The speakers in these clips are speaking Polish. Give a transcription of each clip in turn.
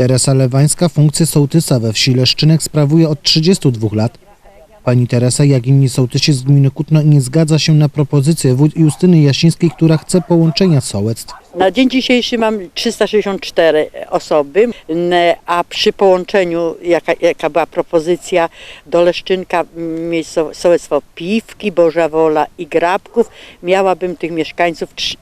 Teresa Lewańska funkcję sołtysa we wsi Leszczynek sprawuje od 32 lat. Pani Teresa, jak inni sołtysi z gminy Kutno nie zgadza się na propozycję wójt Justyny Jasińskiej, która chce połączenia sołectw. Na dzień dzisiejszy mam 364 osoby, a przy połączeniu, jaka, jaka była propozycja do Leszczynka, sołectwo Piwki, Boża Wola i Grabków, miałabym tych mieszkańców trz-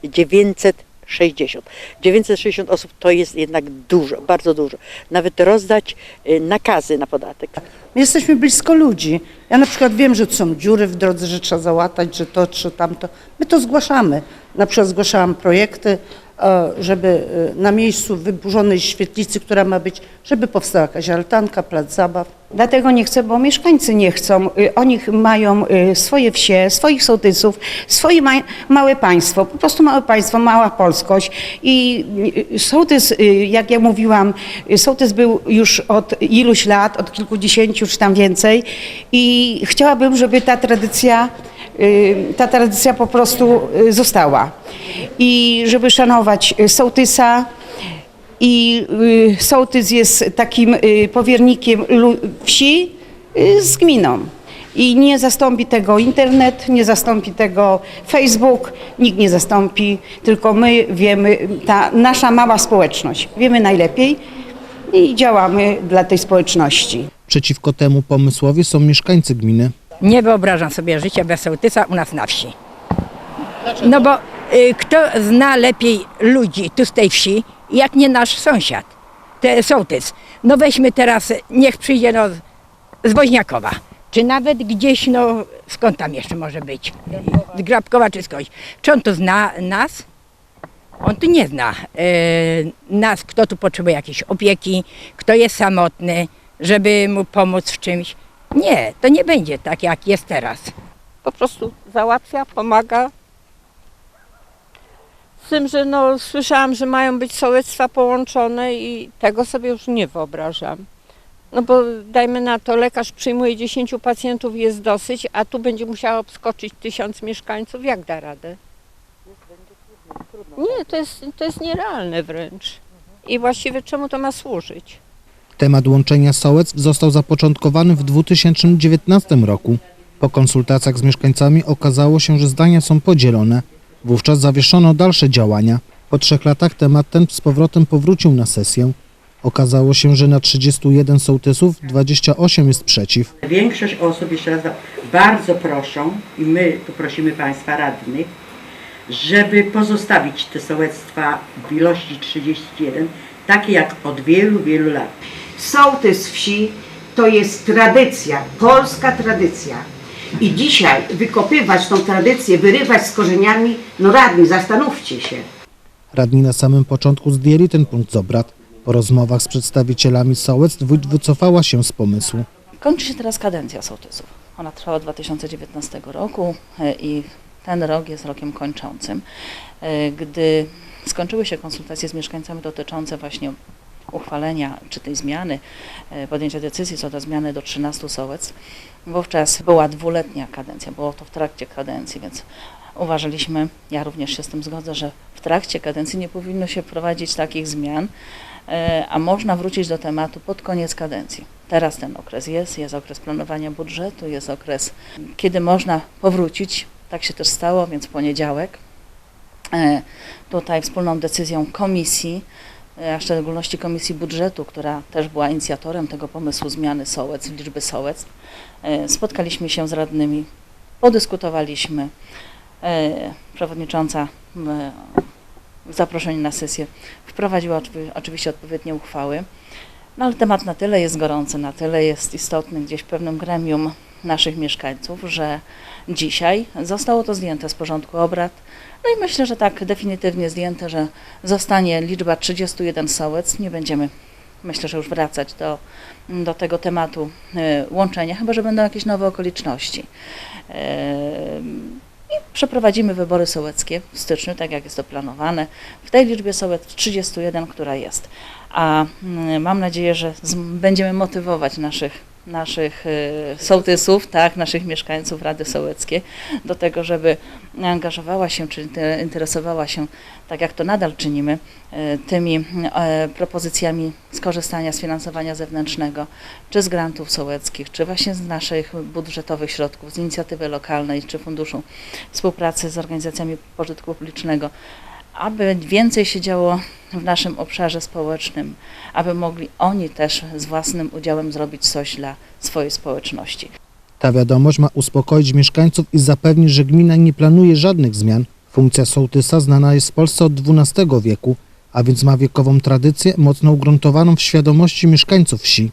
960. 960 osób to jest jednak dużo, bardzo dużo. Nawet rozdać y, nakazy na podatek. My jesteśmy blisko ludzi. Ja na przykład wiem, że są dziury w drodze, że trzeba załatać, że to czy tamto. My to zgłaszamy. Na przykład zgłaszałam projekty, żeby e, na miejscu wyburzonej świetlicy, która ma być, żeby powstała jakaś altanka, plac zabaw. Dlatego nie chcę, bo mieszkańcy nie chcą. Y, Oni mają y, swoje wsie, swoich sołtysów, swoje ma małe państwo, po prostu małe państwo, mała polskość. I y, sołtys, jak ja mówiłam, sołtys był już od iluś lat, od kilkudziesięciu czy tam więcej i chciałabym, żeby ta tradycja, ta tradycja po prostu y, została. I żeby szanować y, sołtysa, i y, sołtys jest takim y, powiernikiem wsi y, z gminą. I nie zastąpi tego internet, nie zastąpi tego Facebook, nikt nie zastąpi, tylko my wiemy, ta nasza mała społeczność, wiemy najlepiej i działamy dla tej społeczności. Przeciwko temu pomysłowi są mieszkańcy gminy. Nie wyobrażam sobie życia bez sołtysa u nas na wsi. No bo y, kto zna lepiej ludzi tu z tej wsi, jak nie nasz sąsiad, te sołtys. No weźmy teraz, niech przyjdzie no, z Woźniakowa, czy nawet gdzieś, no skąd tam jeszcze może być? Z Grabkowa czy skądś. Czy on tu zna nas? On tu nie zna y, nas, kto tu potrzebuje jakiejś opieki, kto jest samotny, żeby mu pomóc w czymś. Nie, to nie będzie tak, jak jest teraz. po prostu załatwia, pomaga. Z tym, że no, słyszałam, że mają być sołectwa połączone i tego sobie już nie wyobrażam. No bo dajmy na to, lekarz przyjmuje 10 pacjentów, jest dosyć, a tu będzie musiała obskoczyć tysiąc mieszkańców. Jak da radę? Nie, to jest, to jest nierealne wręcz. I właściwie czemu to ma służyć? Temat łączenia sołectw został zapoczątkowany w 2019 roku. Po konsultacjach z mieszkańcami okazało się, że zdania są podzielone. Wówczas zawieszono dalsze działania. Po trzech latach temat ten z powrotem powrócił na sesję. Okazało się, że na 31 sołtysów 28 jest przeciw. Większość osób, jeszcze raz bardzo proszą i my tu prosimy Państwa radnych, żeby pozostawić te sołectwa w ilości 31, takie jak od wielu, wielu lat. Sołtys wsi to jest tradycja, polska tradycja. I dzisiaj wykopywać tą tradycję, wyrywać z korzeniami, no radni, zastanówcie się. Radni na samym początku zdjęli ten punkt z obrad. Po rozmowach z przedstawicielami sołectw wójt wycofała się z pomysłu. Kończy się teraz kadencja sołtysów. Ona trwała od 2019 roku e, i ten rok jest rokiem kończącym. E, Gdy skończyły się konsultacje z mieszkańcami dotyczące właśnie uchwalenia czy tej zmiany, e, podjęcia decyzji co do zmiany do 13 sołectw, wówczas była dwuletnia kadencja, było to w trakcie kadencji, więc uważaliśmy, ja również się z tym zgodzę, że w trakcie kadencji nie powinno się prowadzić takich zmian, e, a można wrócić do tematu pod koniec kadencji. Teraz ten okres jest, jest okres planowania budżetu, jest okres, kiedy można powrócić. Tak się też stało, więc w poniedziałek e, tutaj wspólną decyzją komisji, a w szczególności Komisji Budżetu, która też była inicjatorem tego pomysłu zmiany sołectw, liczby sołectw, e, spotkaliśmy się z radnymi, podyskutowaliśmy. E, Przewodnicząca e, w zaproszeniu na sesję wprowadziła oczywi- oczywiście odpowiednie uchwały. No ale temat na tyle jest gorący, na tyle jest istotny gdzieś w pewnym gremium naszych mieszkańców, że dzisiaj zostało to zdjęte z porządku obrad. No i myślę, że tak definitywnie zdjęte, że zostanie liczba 31 sołectw. Nie będziemy, myślę, że już wracać do, do tego tematu e, łączenia, chyba że będą jakieś nowe okoliczności. E, i przeprowadzimy wybory sołeckie w styczniu, tak jak jest to planowane, w tej liczbie sołectw 31, która jest. a mm, mam nadzieję, że będziemy motywować naszych naszych y, sołtysów, tak, naszych mieszkańców Rady Sołeckiej do tego, żeby angażowała się, czy inte- interesowała się, tak jak to nadal czynimy, y, tymi e, propozycjami skorzystania z finansowania zewnętrznego, czy z grantów sołeckich, czy właśnie z naszych budżetowych środków, z inicjatywy lokalnej, czy Funduszu Współpracy z Organizacjami Pożytku Publicznego, aby więcej się działo w naszym obszarze społecznym, aby mogli oni też z własnym udziałem zrobić coś dla swojej społeczności. Ta wiadomość ma uspokoić mieszkańców i zapewnić, że gmina nie planuje żadnych zmian. Funkcja sołtysa znana jest w Polsce od XII wieku, a więc ma wiekową tradycję mocno ugruntowaną w świadomości mieszkańców wsi.